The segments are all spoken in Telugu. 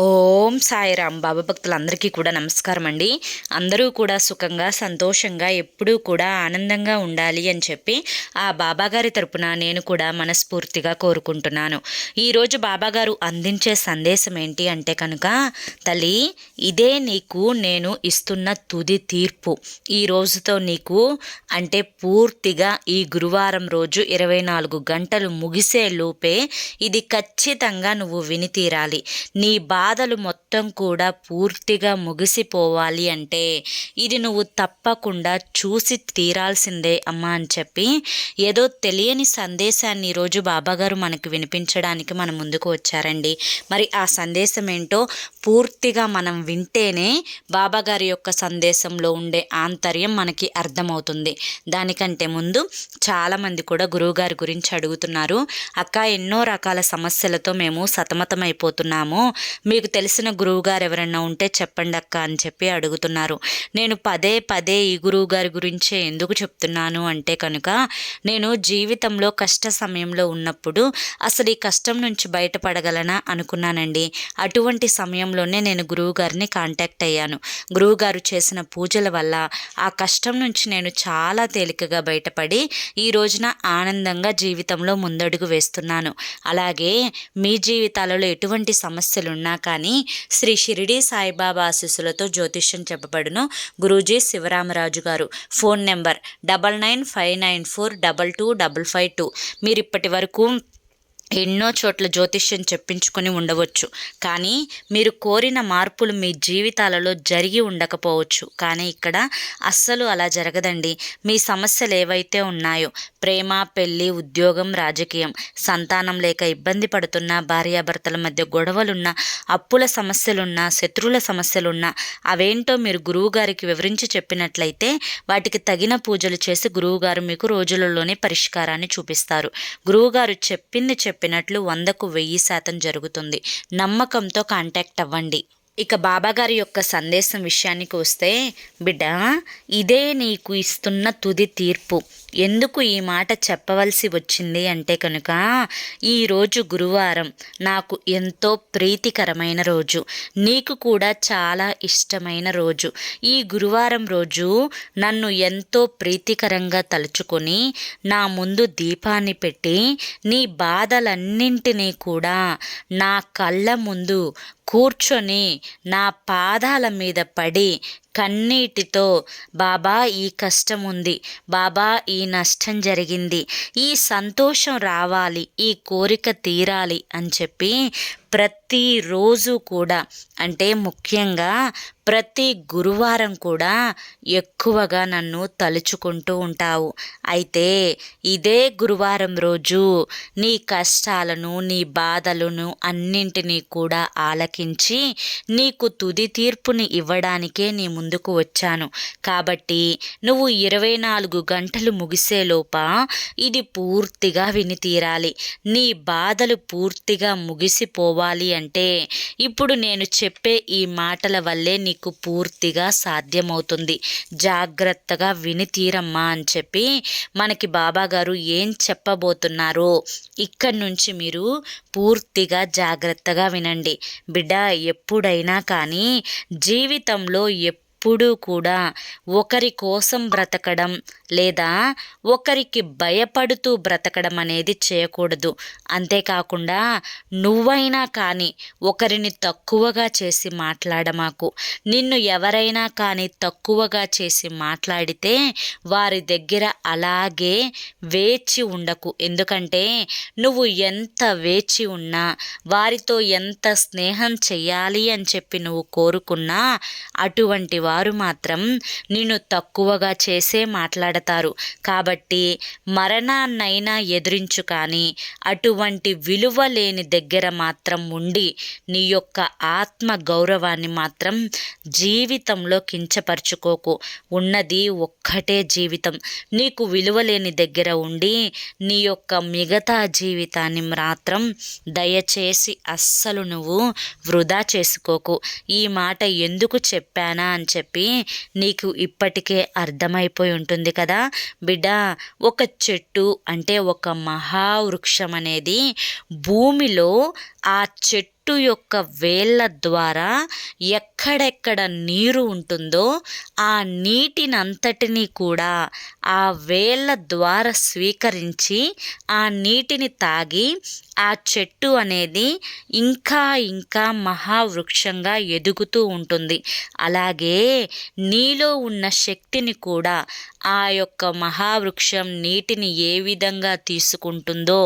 ఓం సాయిరామ్ బాబా భక్తులందరికీ కూడా నమస్కారం అండి. అందరూ కూడా సుఖంగా సంతోషంగా ఎప్పుడూ కూడా ఆనందంగా ఉండాలి అని చెప్పి ఆ బాబాగారి తరపున నేను కూడా మనస్ఫూర్తిగా కోరుకుంటున్నాను. ఈరోజు బాబాగారు అందించే సందేశం ఏంటి అంటే కనుక తల్లి ఇదే నీకు నేను ఇస్తున్న తుది తీర్పు. ఈ రోజుతో నీకు అంటే పూర్తిగా ఈ గురువారం రోజు ఇరవై నాలుగు గంటలు ముగిసే లోపే ఇది ఖచ్చితంగా నువ్వు విని తీరాలి. నీ బా బాధలు మొత్తం కూడా పూర్తిగా ముగిసిపోవాలి అంటే ఇది నువ్వు తప్పకుండా చూసి తీరాల్సిందే అమ్మా అని చెప్పి ఏదో తెలియని సందేశాన్ని ఈరోజు బాబాగారు మనకు వినిపించడానికి మన ముందుకు వచ్చారండి. మరి ఆ సందేశం ఏంటో పూర్తిగా మనం వింటేనే బాబాగారి యొక్క సందేశంలో ఉండే ఆంతర్యం మనకి అర్థమవుతుంది. దానికంటే ముందు చాలామంది కూడా గురువుగారి గురించి అడుగుతున్నారు. అక్క ఎన్నో రకాల సమస్యలతో మేము సతమతమైపోతున్నాము. మీకు తెలిసిన గురువుగారు ఎవరన్నా ఉంటే చెప్పండి అక్క అని చెప్పి అడుగుతున్నారు. నేను పదే పదే ఈ గురువు గారి గురించే ఎందుకు చెప్తున్నాను అంటే కనుక నేను జీవితంలో కష్ట సమయంలో ఉన్నప్పుడు అసలు ఈ కష్టం నుంచి బయటపడగలనా అనుకున్నానండి. అటువంటి సమయంలో సమయంలోనే నేను గురువు గారిని కాంటాక్ట్ అయ్యాను. గురువుగారు చేసిన పూజల వల్ల ఆ కష్టం నుంచి నేను చాలా తేలికగా బయటపడి ఈ రోజున ఆనందంగా జీవితంలో ముందడుగు వేస్తున్నాను. అలాగే మీ జీవితాలలో ఎటువంటి సమస్యలున్నా కానీ శ్రీ షిరిడి సాయిబాబా ఆశీస్సులతో జ్యోతిష్యం చెప్పబడును. గురూజీ శివరామరాజు గారు. Phone number double nine five nine four double two double five two. మీరు ఇప్పటి వరకు ఎన్నో చోట్ల జ్యోతిష్యం చెప్పించుకొని ఉండవచ్చు. కానీ మీరు కోరిన మార్పులు మీ జీవితాలలో జరిగి ఉండకపోవచ్చు. కానీ ఇక్కడ అస్సలు అలా జరగదండి. మీ సమస్యలు ఏవైతే ఉన్నాయో ప్రేమ పెళ్ళి ఉద్యోగం రాజకీయం సంతానం లేక ఇబ్బంది పడుతున్న భార్యాభర్తల మధ్య గొడవలున్నా అప్పుల సమస్యలున్నా శత్రువుల సమస్యలున్నా అవేంటో మీరు గురువుగారికి వివరించి చెప్పినట్లయితే వాటికి తగిన పూజలు చేసి గురువుగారు మీకు రోజులలోనే పరిష్కారాన్ని చూపిస్తారు. గురువుగారు చెప్పింది చెప్పి చెప్పినట్లు వందకు వెయ్యి శాతం జరుగుతుంది. నమ్మకంతో కాంటాక్ట్ అవ్వండి. ఇక బాబాగారి యొక్క సందేశం విషయానికి వస్తే బిడ్డ ఇదే నీకు ఇస్తున్న తుది తీర్పు. ఎందుకు ఈ మాట చెప్పవలసి వచ్చింది అంటే కనుక ఈరోజు గురువారం నాకు ఎంతో ప్రీతికరమైన రోజు. నీకు కూడా చాలా ఇష్టమైన రోజు. ఈ గురువారం రోజు నన్ను ఎంతో ప్రీతికరంగా తలుచుకొని నా ముందు దీపాన్ని పెట్టి నీ బాధలన్నింటినీ కూడా నా కళ్ళ ముందు కూర్చొని నా పాదాల మీద పడి కన్నీటితో బాబా ఈ కష్టం ఉంది బాబా ఈ నష్టం జరిగింది. ఈ సంతోషం రావాలి. ఈ కోరిక తీరాలి అని చెప్పి ప్రతిరోజు కూడా అంటే ముఖ్యంగా ప్రతి గురువారం కూడా ఎక్కువగా నన్ను తలుచుకుంటూ ఉంటావు. అయితే ఇదే గురువారం రోజు నీ కష్టాలను నీ బాధలను అన్నింటినీ కూడా ఆలకించి నీకు తుది తీర్పుని ఇవ్వడానికే నీ ముందుకు వచ్చాను. కాబట్టి నువ్వు ఇరవై నాలుగు గంటలు ముగిసేలోప ఇది పూర్తిగా విని తీరాలి నీ బాధలు పూర్తిగా ముగిసిపోవాలి అంటే ఇప్పుడు నేను చెప్పే ఈ మాటల వల్లే నీకు పూర్తిగా సాధ్యమవుతుంది. జాగ్రత్తగా విని తీరమ్మా అని చెప్పి మనకి బాబాగారు ఏం చెప్పబోతున్నారో ఇక్కడి నుంచి మీరు పూర్తిగా జాగ్రత్తగా వినండి. బిడ్డ ఎప్పుడైనా కానీ జీవితంలో ఎప్పుడు ఎప్పుడూ కూడా ఒకరి కోసం బ్రతకడం లేదా ఒకరికి భయపడుతూ బ్రతకడం అనేది చేయకూడదు. అంతేకాకుండా నువ్వైనా కానీ ఒకరిని తక్కువగా చేసి మాట్లాడమాకు. నిన్ను ఎవరైనా కానీ తక్కువగా చేసి మాట్లాడితే వారి దగ్గర అలాగే వేచి ఉండకు. ఎందుకంటే నువ్వు ఎంత వేచి ఉన్నా వారితో ఎంత స్నేహం చెయ్యాలి అని చెప్పి నువ్వు కోరుకున్నా అటువంటి వారు వారు మాత్రం నిన్ను తక్కువగా చేసే మాట్లాడతారు. కాబట్టి మరణాన్నైనా ఎదురించు కానీ అటువంటి విలువ లేని దగ్గర మాత్రం ఉండి నీ యొక్క ఆత్మ గౌరవాన్ని మాత్రం జీవితంలో కించపరుచుకోకు. ఉన్నది ఒక్కటే జీవితం. నీకు విలువ లేని దగ్గర ఉండి నీ యొక్క మిగతా జీవితాన్ని మాత్రం దయచేసి అస్సలు నువ్వు వృధా చేసుకోకు. ఈ మాట ఎందుకు చెప్పానా అని చెప్పి నీకు ఇప్పటికే అర్థమైపోయి ఉంటుంది కదా? బిడ్డ ఒక చెట్టు అంటే ఒక మహావృక్షం అనేది భూమిలో ఆ చెట్టు చెట్టు యొక్క వేళ్ళ ద్వారా ఎక్కడెక్కడ నీరు ఉంటుందో ఆ నీటినంతటినీ కూడా ఆ వేళ్ళ ద్వారా స్వీకరించి ఆ నీటిని తాగి ఆ చెట్టు అనేది ఇంకా ఇంకా మహావృక్షంగా ఎదుగుతూ ఉంటుంది. అలాగే నీలో ఉన్న శక్తిని కూడా ఆ యొక్క మహావృక్షం నీటిని ఏ విధంగా తీసుకుంటుందో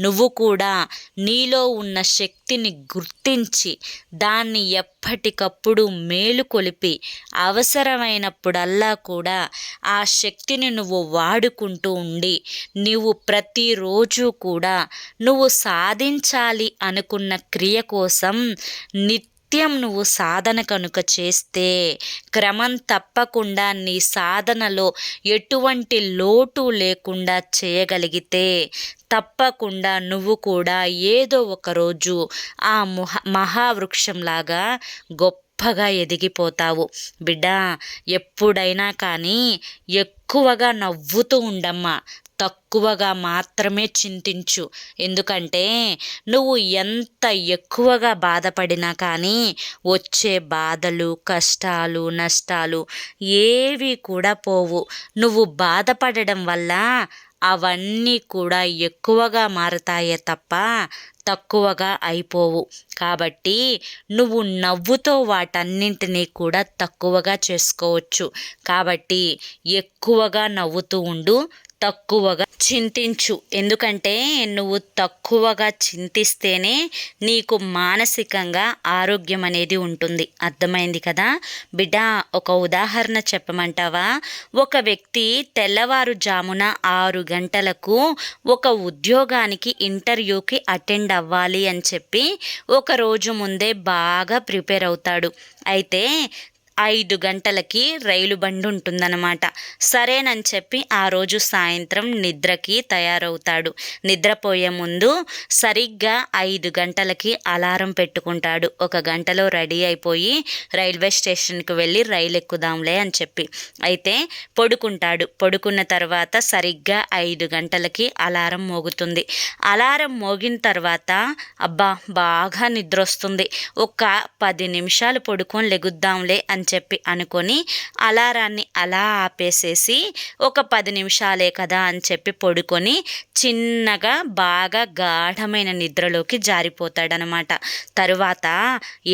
నువ్వు కూడా నీలో ఉన్న శక్తిని గుర్తించి దాన్ని ఎప్పటికప్పుడు మేలుకొలిపి అవసరమైనప్పుడల్లా కూడా ఆ శక్తిని నువ్వు వాడుకుంటూ ఉండి నువ్వు ప్రతిరోజు కూడా నువ్వు సాధించాలి అనుకున్న క్రియ కోసం నిత్యం నువ్వు సాధన కనుక చేస్తే క్రమం తప్పకుండా నీ సాధనలో ఎటువంటి లోటు లేకుండా చేయగలిగితే తప్పకుండా నువ్వు కూడా ఏదో ఒక రోజు ఆ మహా మహావృక్షంలాగా గొప్ప గొప్పగా ఎదిగిపోతావు. బిడ్డ ఎప్పుడైనా కానీ ఎక్కువగా నవ్వుతూ ఉండమ్మా. తక్కువగా మాత్రమే చింతించు. ఎందుకంటే నువ్వు ఎంత ఎక్కువగా బాధపడినా కానీ వచ్చే బాధలు కష్టాలు నష్టాలు ఏవి కూడా పోవు. నువ్వు బాధపడడం వల్ల అవన్నీ కూడా ఎక్కువగా మారతాయే తప్ప తక్కువగా అయిపోవు. కాబట్టి నువ్వు నవ్వుతో వాటన్నింటినీ కూడా తక్కువగా చేసుకోవచ్చు. కాబట్టి ఎక్కువగా నవ్వుతూ ఉండు తక్కువగా చింతించు. ఎందుకంటే నువ్వు తక్కువగా చింతిస్తేనే నీకు మానసికంగా ఆరోగ్యం అనేది ఉంటుంది. అర్థమైంది కదా? బిడ్డ ఒక ఉదాహరణ చెప్పమంటావా? ఒక వ్యక్తి తెల్లవారుజామున ఆరు గంటలకు ఒక ఉద్యోగానికి ఇంటర్వ్యూకి అటెండ్ అవ్వాలి అని చెప్పి ఒక రోజు ముందే బాగా ప్రిపేర్ అవుతాడు. అయితే ఐదు గంటలకి రైలు బండి ఉంటుందన్నమాట సరేనని చెప్పి ఆ రోజు సాయంత్రం నిద్రకి తయారవుతాడు. నిద్రపోయే ముందు సరిగ్గా ఐదు గంటలకి అలారం పెట్టుకుంటాడు. ఒక గంటలో రెడీ అయిపోయి రైల్వే స్టేషన్కి వెళ్ళి రైలు ఎక్కుదాంలే అని చెప్పి. అయితే పడుకుంటాడు. పడుకున్న తర్వాత సరిగ్గా ఐదు గంటలకి అలారం మోగుతుంది. అలారం మోగిన తర్వాత అబ్బా బాగా నిద్ర వస్తుంది ఒక పది నిమిషాలు పడుకొని లెగుద్దాంలే అని అని చెప్పి అనుకొని అలారాన్ని అలా ఆపేసేసి ఒక పది నిమిషాలే కదా అని చెప్పి పడుకొని చిన్నగా బాగా గాఢమైన నిద్రలోకి జారిపోతాడనమాట. తరువాత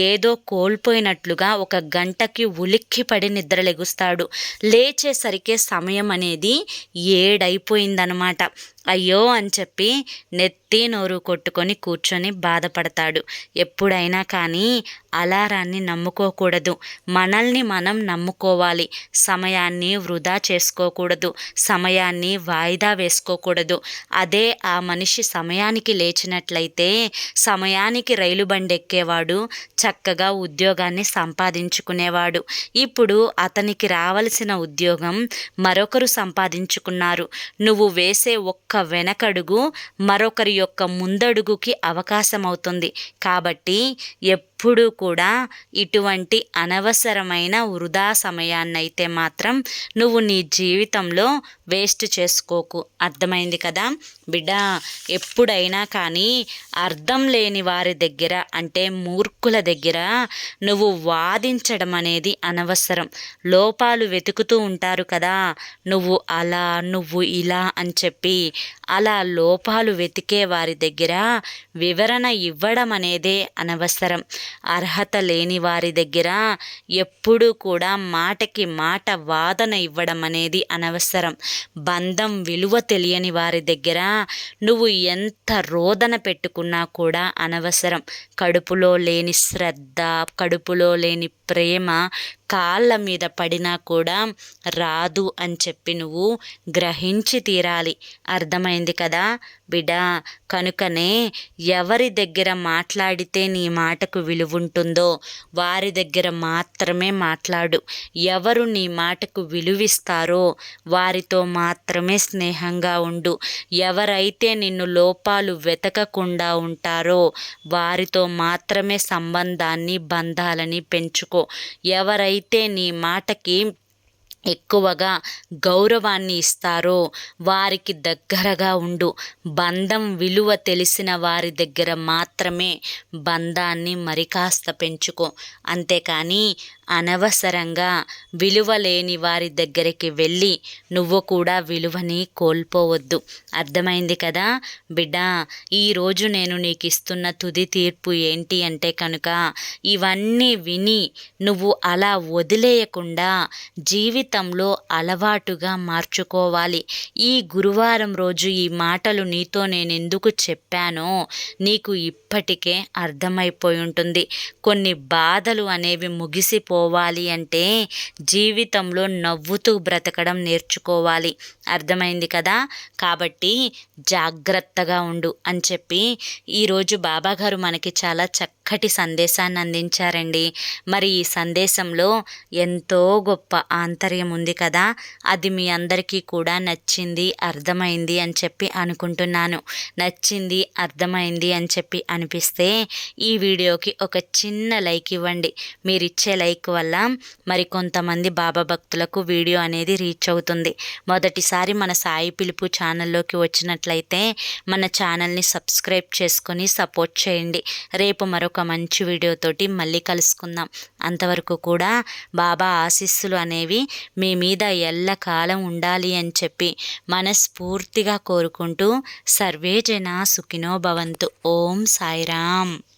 ఏదో కోల్పోయినట్లుగా ఒక గంటకి ఉలిక్కిపడి నిద్రలెగుస్తాడు. లేచేసరికి సమయం అనేది ఏడైపోయిందనమాట. అయ్యో అని చెప్పి నెత్తి నోరు కొట్టుకొని కూర్చొని బాధపడతాడు. ఎప్పుడైనా కానీ అలారాన్ని నమ్ముకోకూడదు. మనల్ని మనం నమ్ముకోవాలి. సమయాన్ని వృధా చేసుకోకూడదు. సమయాన్ని వాయిదా వేసుకోకూడదు. అదే ఆ మనిషి సమయానికి లేచినట్లయితే సమయానికి రైలు బండి ఎక్కేవాడు చక్కగా ఉద్యోగాన్ని సంపాదించుకునేవాడు. ఇప్పుడు అతనికి రావలసిన ఉద్యోగం మరొకరు సంపాదించుకున్నారు. నువ్వు వేసే ఒక్క యొక్క వెనకడుగు మరొకరి యొక్క ముందడుగుకి అవకాశం అవుతుంది కాబట్టి ఎప్ కూడా ఇటువంటి అనవసరమైన వృధా సమయాన్నైతే మాత్రం నువ్వు నీ జీవితంలో వేస్ట్ చేసుకోకు. అర్థమైంది కదా? బిడ్డ ఎప్పుడైనా కానీ అర్థం లేని వారి దగ్గర అంటే మూర్ఖుల దగ్గర నువ్వు వాదించడం అనేది అనవసరం. లోపాలు వెతుకుతూ ఉంటారు కదా? నువ్వు అలా నువ్వు ఇలా అని చెప్పి అలా లోపాలు వెతికే వారి దగ్గర వివరణ ఇవ్వడం అనేదే అనవసరం. అర్హత లేని వారి దగ్గర ఎప్పుడూ కూడా మాటకి మాట వాదన ఇవ్వడం అనేది అనవసరం. బంధం విలువ తెలియని వారి దగ్గర నువ్వు ఎంత రోదన పెట్టుకున్నా కూడా అనవసరం. కడుపులో లేని శ్రద్ధ కడుపులో లేని ప్రేమ కాళ్ళ మీద పడినా కూడా రాదు అని చెప్పి నువ్వు గ్రహించి తీరాలి. అర్థమైంది కదా? బిడా కనుకనే ఎవరి దగ్గర మాట్లాడితే నీ మాటకు విలువుంటుందో వారి దగ్గర మాత్రమే మాట్లాడు. ఎవరు నీ మాటకు విలువిస్తారో వారితో మాత్రమే స్నేహంగా ఉండు. ఎవరైతే నిన్ను లోపాలు వెతకకుండా ఉంటారో వారితో మాత్రమే సంబంధాన్ని బంధాలని పెంచుకో. ఎవరైతే నీ మాటకి ఎక్కువగా గౌరవాన్ని ఇస్తారో వారికి దగ్గరగా ఉండు. బంధం విలువ తెలిసిన వారి దగ్గర మాత్రమే బంధాన్ని మరి కాస్త పెంచుకో. అంతేకాని అనవసరంగా విలువ లేని వారి దగ్గరికి వెళ్ళి నువ్వు కూడా విలువని కోల్పోవద్దు. అర్థమైంది కదా? బిడ్డ ఈరోజు నేను నీకు ఇస్తున్న తుది తీర్పు ఏంటి అంటే కనుక ఇవన్నీ విని నువ్వు అలా వదిలేయకుండా జీవితంలో అలవాటుగా మార్చుకోవాలి. ఈ గురువారం రోజు ఈ మాటలు నీతో నేను ఎందుకు చెప్పానో నీకు ఇప్పటికే అర్థమైపోయి ఉంటుంది. కొన్ని బాధలు అనేవి ముగిసిపో పోవాలి అంటే జీవితంలో నవ్వుతూ బ్రతకడం నేర్చుకోవాలి. అర్థమైంది కదా? కాబట్టి జాగ్రత్తగా ఉండు అని చెప్పి ఈరోజు బాబాగారు మనకి చాలా చక్క చక్కటి సందేశాన్ని అందించారండి మరి ఈ సందేశంలో ఎంతో గొప్ప ఆంతర్యం ఉంది కదా అది మీ అందరికీ కూడా నచ్చింది అర్థమైంది అని చెప్పి అనుకుంటున్నాను. నచ్చింది అర్థమైంది అని చెప్పి అనిపిస్తే ఈ వీడియోకి ఒక చిన్న లైక్ ఇవ్వండి. మీరు ఇచ్చే లైక్ వల్ల మరి కొంతమంది బాబా భక్తులకు వీడియో అనేది రీచ్ అవుతుంది. మొదటిసారి మన సాయి పిలుపు ఛానల్లోకి వచ్చినట్లయితే మన ఛానల్ని సబ్స్క్రైబ్ చేసుకొని సపోర్ట్ చేయండి. రేపు మరొక మంచి వీడియోతోటి మళ్ళీ కలుసుకుందాం. అంతవరకు కూడా బాబా ఆశీస్సులు అనేవి మీ మీద ఎల్లకాలం ఉండాలి అని చెప్పి మనస్ఫూర్తిగా కోరుకుంటూ సర్వే జన సుఖినో భవంతు. ఓం సాయిరామ్.